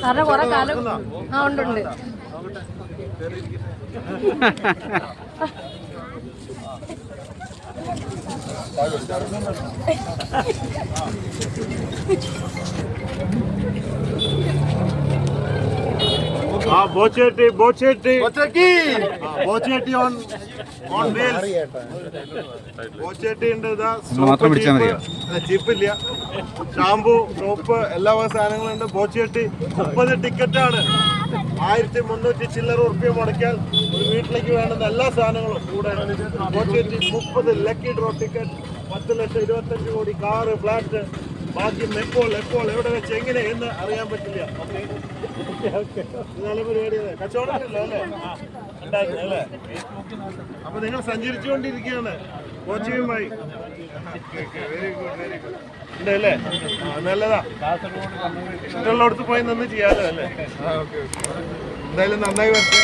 സാറിന് കുറെ കാലം ആ ഉണ്ട് ഉണ്ട്. ആ ബോച്ചേട്ടി ബോച്ചേട്ടി. ബോച്ചേട്ടി. ബോച്ചേട്ടി ഓൺ ഓൺ വീൽസ് ബോച്ചേട്ടി ഉണ്ട് ഇതാ മാത്രം പിടിച്ചാ മതിയോ? ചീപ്പില്ല ഷാംപൂ സോപ്പ് എല്ലാ വക സാധനങ്ങളും ഉണ്ട് ബോച്ചേട്ടി മുപ്പത് ടിക്കറ്റാണ് ആയിരത്തി മുന്നൂറ്റി ചില്ലറ ഉറുപ്പ്യ മുടക്കിയാൽ ഒരു വീട്ടിലേക്ക് വേണ്ടുന്ന എല്ലാ സാധനങ്ങളും കൂടെ ബോച്ചേട്ടി മുപ്പത് ലക്കി ഡ്രോ ടിക്കറ്റ് പത്ത് ലക്ഷം ഇരുപത്തഞ്ച് കോടി കാറ് ഫ്ലാറ്റ് ബാക്കി എപ്പോൾ എപ്പോൾ എവിടെ വെച്ച് എങ്ങനെ എന്ന് അറിയാൻ പറ്റില്ല. നല്ല പരിപാടിയാണ് കച്ചവടമില്ല അല്ലേ? അപ്പൊ നിങ്ങൾ സഞ്ചരിച്ചുകൊണ്ടിരിക്കുകയാണ്. കോച്ചിയുമായി വെരി ഗുഡ് വെരി ഗുഡ് ഉണ്ടല്ലേ നല്ലതാ. ഇഷ്ടമുള്ളടത്ത് പോയി നിന്ന് ചെയ്യാലോ അല്ലേ? എന്തായാലും നന്നായി വരട്ടെ.